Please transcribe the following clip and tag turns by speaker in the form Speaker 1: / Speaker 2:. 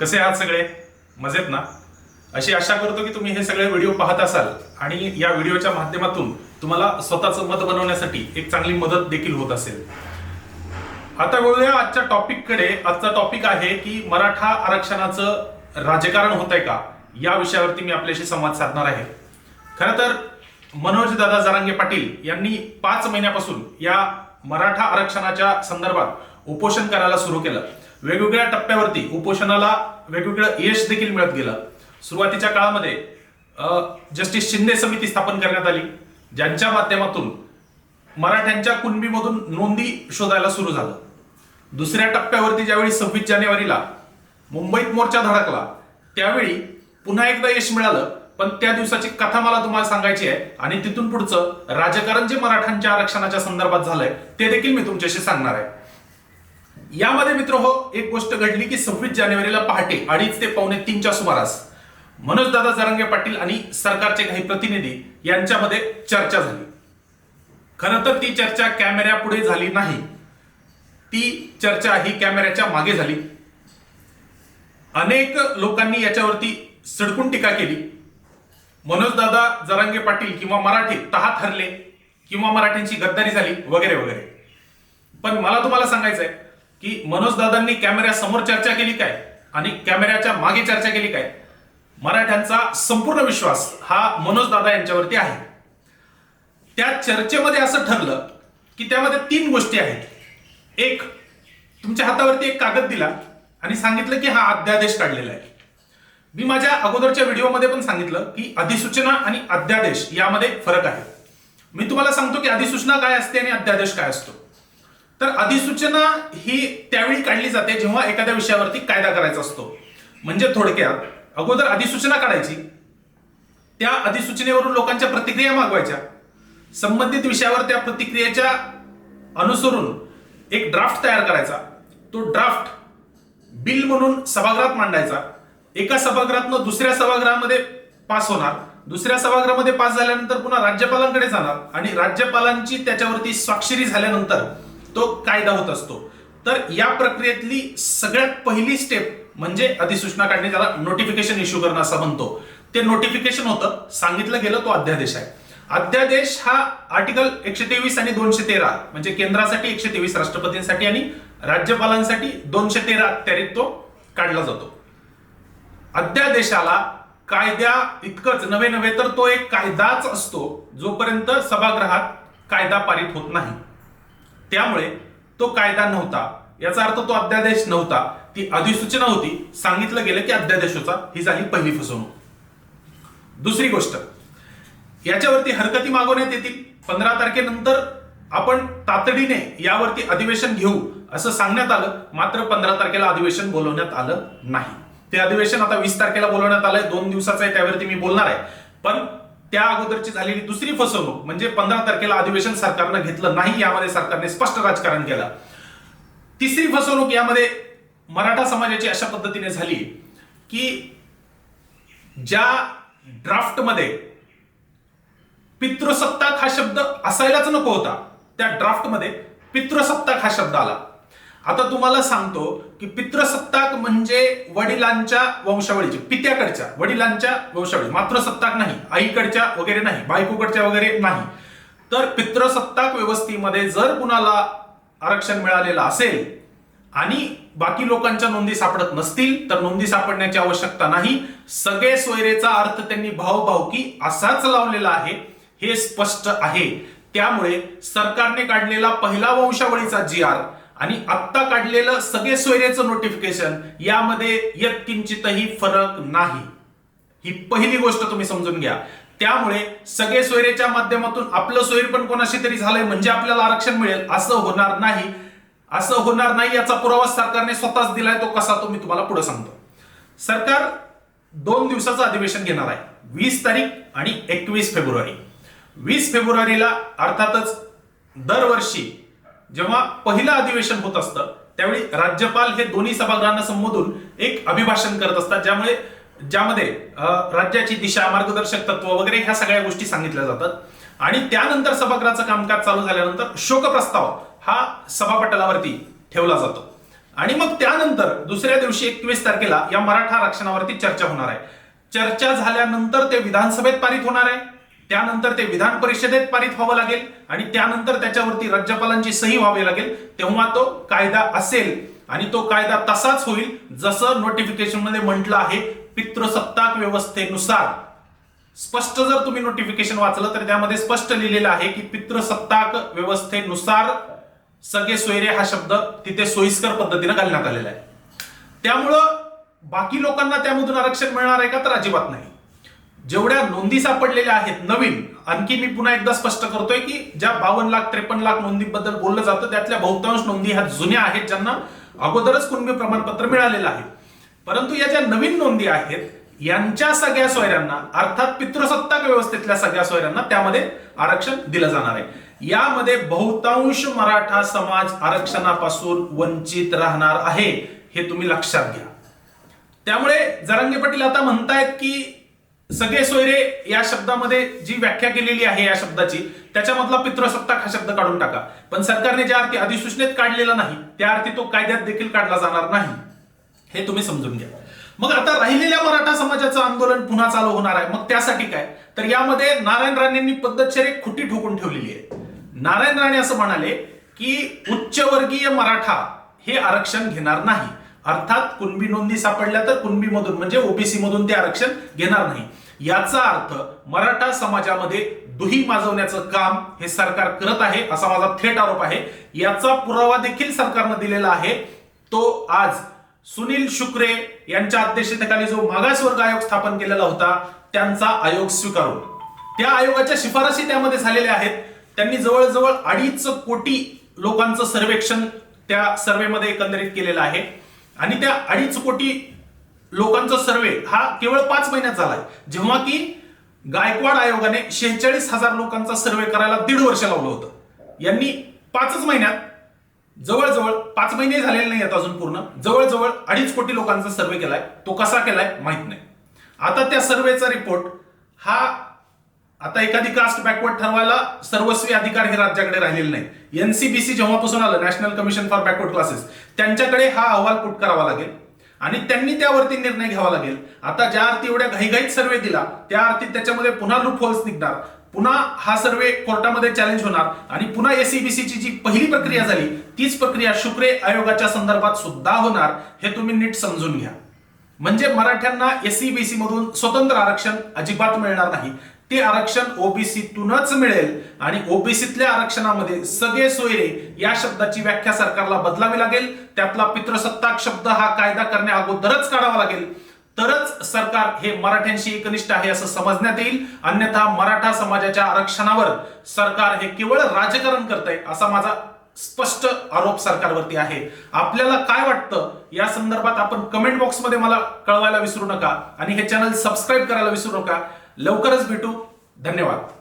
Speaker 1: कसे आहात सगळे? मजेत ना? अशी आशा करतो की तुम्ही हे सगळे व्हिडिओ पाहत असाल आणि या व्हिडिओच्या माध्यमातून तुम्हाला स्वतःचं मत बनवण्यासाठी एक चांगली मदत देखील होत असेल. आता वळूया आजच्या टॉपिककडे. आजचा टॉपिक आहे की मराठा आरक्षणाचं राजकारण होत आहे का? या विषयावरती मी आपल्याशी संवाद साधणार आहे. खरं तर मनोज दादा जारांगे पाटील यांनी पाच महिन्यापासून या मराठा आरक्षणाच्या संदर्भात उपोषण करायला सुरू केलं. वेगवेगळ्या टप्प्यावरती उपोषणाला वेगवेगळं यश देखील मिळत गेलं. सुरुवातीच्या काळामध्ये जस्टिस शिंदे समिती स्थापन करण्यात आली ज्यांच्या माध्यमातून मराठ्यांच्या कुणबीमधून नोंदी शोधायला सुरू झालं. दुसऱ्या टप्प्यावरती ज्यावेळी सव्वीस जानेवारीला मुंबईत मोर्चा धडकला त्यावेळी पुन्हा एकदा यश मिळालं पण त्या दिवसाची कथा मला तुम्हाला सांगायची आहे आणि तिथून पुढचं राजकारण जे मराठ्यांच्या आरक्षणाच्या संदर्भात झालंय ते देखील मी तुमच्याशी सांगणार आहे. यामध्ये मित्र हो एक गोष्ट घडली की सव्वीस जानेवारीला पहाटे अडीच ते पावणे तीनच्या सुमारास मनोज दादा जरांगे पाटील आणि सरकारचे काही प्रतिनिधी यांच्यामध्ये चर्चा झाली. खरं तर ती चर्चा कॅमेऱ्यापुढे झाली नाही. ती चर्चा ही कॅमेऱ्याच्या मागे झाली. अनेक लोकांनी याच्यावरती सडकून टीका केली. मनोजदादा जरांगे पाटील किंवा मराठी तहात हरले किंवा मराठ्यांची गद्दारी झाली वगैरे वगैरे. पण मला तुम्हाला सांगायचं आहे की मनोज दादांनी कॅमेऱ्यासमोर चर्चा केली काय? आणि कॅमेऱ्याच्या मागे चर्चा केली काय? मराठ्यांचा संपूर्ण विश्वास हा मनोज दादा यांच्यावरती आहे. त्या चर्चेमध्ये असं ठरलं की त्यामध्ये तीन गोष्टी आहेत. एक तुमच्या हातावरती एक कागद दिला आणि सांगितलं की हा अध्यादेश काढलेला आहे. मी माझ्या अगोदरच्या व्हिडिओमध्ये पण सांगितलं की अधिसूचना आणि अध्यादेश यामध्ये फरक आहे. मी तुम्हाला सांगतो की अधिसूचना काय असते आणि अध्यादेश काय असतो. तर अधिसूचना ही त्यावेळी काढली जाते जेव्हा एखाद्या विषयावरती कायदा करायचा असतो. म्हणजे थोडक्यात अगोदर अधिसूचना काढायची. त्या अधिसूचनेवरून लोकांच्या प्रतिक्रिया मागवायच्या. संबंधित विषयावर त्या प्रतिक्रियेच्या अनुसरून एक ड्राफ्ट तयार करायचा. तो ड्राफ्ट बिल म्हणून सभागृहात मांडायचा. एका सभागृहातनं दुसऱ्या सभागृहामध्ये पास होणार. दुसऱ्या सभागृहामध्ये पास झाल्यानंतर पुन्हा राज्यपालांकडे जाणार आणि राज्यपालांची त्याच्यावरती स्वाक्षरी झाल्यानंतर तो कायदा होत असतो. तर या प्रक्रियेतली सगळ्यात पहिली स्टेप म्हणजे अधिसूचना काढणे त्याला नोटिफिकेशन इश्यू करणं असं म्हणतो. ते नोटिफिकेशन होतं. सांगितलं गेलं तो अध्यादेश आहे. अध्यादेश हा आर्टिकल एकशे तेवीस आणि दोनशे तेरा म्हणजे केंद्रासाठी एकशे तेवीस राष्ट्रपतींसाठी आणि राज्यपालांसाठी दोनशे तेरा त्यारीत तो काढला जातो. अध्यादेशाला कायद्या इतकंच नवे नव्हे तर तो एक कायदाच असतो जोपर्यंत सभागृहात कायदा पारित होत नाही. त्यामुळे तो कायदा नव्हता. याचा अर्थ तो अध्यादेश नव्हता. ती अधिसूचना होती. सांगितलं गेलं की अध्यादेश होता ही झाली पहिली फसवणूक. दुसरी गोष्ट याच्यावरती हरकती मागवण्यात येतील. पंधरा तारखेनंतर आपण तातडीने यावरती अधिवेशन घेऊ असं सांगण्यात आलं. मात्र पंधरा तारखेला अधिवेशन बोलवण्यात आलं नाही. ते अधिवेशन आता वीस तारखेला बोलवण्यात आलंय. दोन दिवसाचं आहे त्यावरती मी बोलणार आहे. पण त्या अगोदरची झालेली दुसरी फसवणूक म्हणजे पंधरा तारखेला अधिवेशन सरकारनं घेतलं नाही यामध्ये सरकारने स्पष्ट राजकारण केलं. तिसरी फसवणूक यामध्ये मराठा समाजाची अशा पद्धतीने झाली की ज्या ड्राफ्टमध्ये पितृसत्ताक हा शब्द असायलाच नको होता त्या ड्राफ्टमध्ये पितृसत्ताक हा शब्द आला. आता तुम्हाला सांगतो की पितृसत्ताक म्हणजे वडिलांच्या वंशावळीची पित्याकडच्या वडिलांच्या वंशावळी. मातृसत्ताक नाही आईकडच्या वगैरे नाही बायकोकडच्या वगैरे नाही. तर पितृसत्ताक व्यवस्थेमध्ये जर कुणाला आरक्षण मिळालेलं असेल आणि बाकी लोकांच्या नोंदी सापडत नसतील तर नोंदी सापडण्याची आवश्यकता नाही. सगळे सोयरेचा अर्थ त्यांनी भावभावकी असाच लावलेला आहे हे स्पष्ट आहे. त्यामुळे सरकारने काढलेला पहिला वंशावळीचा जी आर आणि आत्ता काढलेलं सगळे सोयरेचं नोटिफिकेशन यामध्ये यत्किंचितही फरक नाही. ही पहिली गोष्ट तुम्ही समजून घ्या. त्यामुळे सगळे सोयरेच्या माध्यमातून आपलं सोयर पण कोणाशी तरी झालंय म्हणजे आपल्याला आरक्षण मिळेल असं होणार नाही. असं होणार नाही याचा पुरावा सरकारने स्वतःच दिलाय तो कसा तो मी तुम्हाला पुढे सांगतो. सरकार दोन दिवसाचं अधिवेशन घेणार आहे वीस तारीख आणि एकवीस फेब्रुवारी. वीस फेब्रुवारीला अर्थातच दरवर्षी जेव्हा पहिलं अधिवेशन होत असतं त्यावेळी राज्यपाल हे दोन्ही सभागृहांना संबोधून एक अभिभाषण करत असतात ज्यामुळे ज्यामध्ये राज्याची दिशा मार्गदर्शक तत्व वगैरे ह्या सगळ्या गोष्टी सांगितल्या जातात. आणि त्यानंतर सभागृहाचं कामकाज चालू झाल्यानंतर शोक प्रस्ताव हा सभापटलावरती ठेवला जातो. आणि मग त्यानंतर दुसऱ्या दिवशी एकवीस तारखेला या मराठा आरक्षणावरती चर्चा होणार आहे. चर्चा झाल्यानंतर ते विधानसभेत पारित होणार आहे. त्यानंतर ते विधान परिषदेत पारित व्हावं लागेल आणि त्यानंतर त्याच्यावरती राज्यपालांची सही व्हावी लागेल. तेव्हा तो कायदा असेल आणि तो कायदा तसाच होईल जसं नोटिफिकेशनमध्ये म्हटलं आहे पितृसत्ताक व्यवस्थेनुसार. स्पष्ट जर तुम्ही नोटिफिकेशन वाचलं तर त्यामध्ये स्पष्ट लिहिलेलं आहे की पितृसत्ताक व्यवस्थेनुसार सगळे सोयरे हा शब्द तिथे सोयीस्कर पद्धतीने घालण्यात आलेला आहे. त्यामुळं बाकी लोकांना त्यामधून आरक्षण मिळणार आहे का तर अजिबात नाही. जेवढ्या नोंदी सापडलेल्या आहेत नवीन आणखी मी पुन्हा एकदा स्पष्ट करतोय की ज्या बावन्न लाख त्रेपन्न लाख नोंदीबद्दल बोललं जातं त्यातल्या बहुतांश नोंदी ह्या जुन्या आहेत ज्यांना अगोदरच कुणबी प्रमाणपत्र मिळालेलं आहे. परंतु या ज्या नवीन नोंदी आहेत यांच्या सगळ्या सोयऱ्यांना अर्थात पितृसत्ताक व्यवस्थेतल्या सगळ्या सोयऱ्यांना त्यामध्ये आरक्षण दिलं जाणार आहे. यामध्ये बहुतांश मराठा समाज आरक्षणापासून वंचित राहणार आहे हे तुम्ही लक्षात घ्या. त्यामुळे जरांगे पाटील आता म्हणतायत की सगळे सोयरे या शब्दामध्ये जी व्याख्या केलेली आहे या शब्दाची त्याच्यामधला पितृसत्ताक हा शब्द काढून टाका. पण सरकारने ज्या अर्थी अधिसूचनेत काढलेला नाही त्या अर्थी तो कायद्यात देखील काढला जाणार नाही. हे तुम्ही समजून घ्या. मग आता राहिलेल्या मराठा समाजाचं आंदोलन पुन्हा चालू होणार आहे. मग त्यासाठी काय? तर यामध्ये नारायण राणेंनी पद्धतशीर एक खुटी ठोकून ठेवलेली आहे. नारायण राणे असं म्हणाले की उच्चवर्गीय मराठा हे आरक्षण घेणार नाही. अर्थात कुणबी नोंदी सापडल्या तर कुणबी मधून म्हणजे ओबीसी मधून ते आरक्षण घेणार नाही. याचा अर्थ मराठा समाजामध्ये दुही माजवण्याचं काम हे सरकार करत आहे असा माझा थेट आरोप आहे. याचा पुरावा देखील सरकारनं दिलेला आहे. तो आज सुनील शुक्रे यांच्या अध्यक्षतेखाली जो मागासवर्ग आयोग स्थापन केलेला होता त्यांचा आयोग स्वीकारून. त्या आयोगाच्या शिफारसी त्यामध्ये झालेल्या आहेत. त्यांनी जवळजवळ अडीच कोटी लोकांचं सर्वेक्षण त्या सर्वेमध्ये एकंदरीत केलेलं आहे. आणि त्या अडीच कोटी लोकांचा सर्वे हा केवळ पाच महिन्यात झालाय. जेव्हा की गायकवाड आयोगाने शेहेचाळीस हजार लोकांचा सर्वे करायला दीड वर्ष लावलं होतं. यांनी पाचच महिन्यात जवळजवळ पाच महिने झालेले नाही आहेत अजून पूर्ण जवळजवळ अडीच कोटी लोकांचा सर्वे केलाय. तो कसा केलाय? माहीत नाही. आता त्या सर्वेचा रिपोर्ट हा आता एखादी कास्ट बॅकवर्ड ठरवायला सर्वस्वी अधिकार हे राज्याकडे राहिलेले नाही एनसीबीसी जेव्हापासून आलं national commission for backward classes त्यांच्याकडे हा अहवाल पुट करावा लागेल. आणि त्यांनी त्यावरती निर्णय घ्यावा लागेल. आता ज्या अर्थी एवढ्या घाईघाईत सर्वे दिला त्या अर्थी त्याच्यामध्ये पुन्हा लूप होल्स निघणार. पुन्हा हा सर्वे कोर्टामध्ये चॅलेंज होणार. आणि पुन्हा एसीबीसीची जी पहिली प्रक्रिया झाली तीच प्रक्रिया शुक्रे आयोगाच्या संदर्भात सुद्धा होणार हे तुम्ही नीट समजून घ्या. म्हणजे मराठ्यांना एससीबीसी मधून स्वतंत्र आरक्षण अजिबात मिळणार नाही. ते आरक्षण ओबीसीतूनच मिळेल आणि ओबीसीतल्या आरक्षणामध्ये सगळे सोयरे या शब्दाची व्याख्या सरकारला बदलावी लागेल. त्यातला पितृसत्ताक शब्द हा कायदा करण्या अगोदरच काढावा लागेल. तरच सरकार हे मराठ्यांशी एकनिष्ठ आहे असं समजण्यात येईल. अन्यथा मराठा समाजाच्या आरक्षणावर सरकार हे केवळ राजकारण करत आहे असा माझा स्पष्ट आरोप सरकारवरती आहे. आपल्याला काय वाटतं? या संदर्भात आपण कमेंट बॉक्समध्ये मला कळवायला विसरू नका आणि हे चॅनल सबस्क्राईब करायला विसरू नका. लवकरच भेटू. धन्यवाद.